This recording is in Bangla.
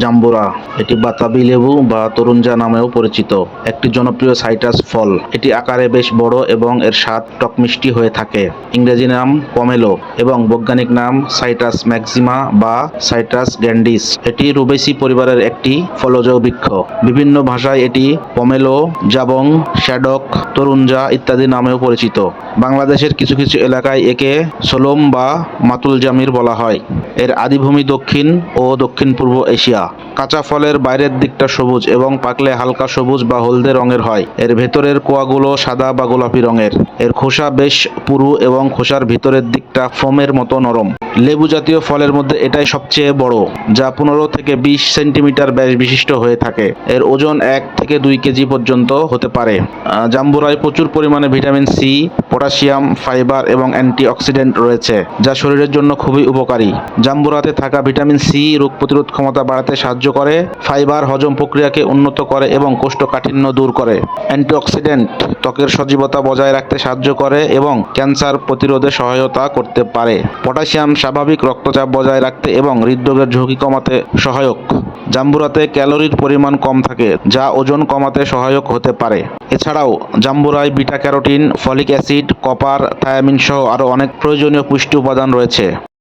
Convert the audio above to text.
জাম্বুরা। এটি বাতাবি লেবু বা তরুণজা নামেও পরিচিত। একটি জনপ্রিয় সাইট্রাস ফল। এটি আকারে বেশ বড় এবং এর স্বাদ টক মিষ্টি হয়ে থাকে। ইংরেজি নাম পমেলো এবং বৈজ্ঞানিক নাম সাইট্রাস ম্যাক্সিমা বা সাইট্রাস গ্যান্ডিস। এটি রুবেসি পরিবারের একটি ফলজ বৃক্ষ। বিভিন্ন ভাষায় এটি পমেলো, জাবং, শ্যাডক, তরুণজা ইত্যাদি নামেও পরিচিত। বাংলাদেশের কিছু কিছু এলাকায় একে সোলম বা মাতুল জামির বলা হয়। এর আদিভূমি দক্ষিণ ও দক্ষিণ পূর্ব এশিয়া। কাঁচা ফলের বাইরের দিকটা সবুজ এবং পাকলে হালকা সবুজ বা হলদে রঙের হয়। এর ভেতরের কোয়াগুলো সাদা বা গোলাপি রঙের। এর খোসা বেশ পুরু এবং খোসার ভিতরের দিকটা ফোমের মতো নরম। লেবু জাতীয় ফলের মধ্যে এটাই সবচেয়ে বড়, যা পনেরো থেকে বিশ সেন্টিমিটার ব্যাস বিশিষ্ট হয়ে থাকে। এর ওজন এক থেকে দুই কেজি পর্যন্ত হতে পারে। জাম্বুরায় প্রচুর পরিমাণে ভিটামিন সি, পটাশিয়াম, ফাইবার এবং অ্যান্টিঅক্সিডেন্ট রয়েছে, যা শরীরের জন্য খুবই উপকারী। জাম্বুরাতে থাকা ভিটামিন সি রোগ প্রতিরোধ ক্ষমতা বাড়াতে সাহায্য করে, ফাইবার হজম প্রক্রিয়াকে উন্নত করে এবং কোষ্ঠকাঠিন্য দূর করে। অ্যান্টিঅক্সিডেন্ট ত্বকের সজীবতা বজায় রাখতে সাহায্য করে এবং ক্যান্সার প্রতিরোধে সহায়তা করতে পারে। পটাশিয়াম স্বাভাবিক রক্তচাপ বজায় রাখতে এবং হৃদরোগের ঝুঁকি কমাতে সহায়ক। জাম্বুরাতে ক্যালোরির পরিমাণ কম থাকে, যা ওজন কমাতে সহায়ক হতে পারে। এছাড়াও, জাম্বুরায় beta carotene, folic acid, copper, thiamine সহ আরও অনেক প্রয়োজনীয় পুষ্টি উপাদান রয়েছে।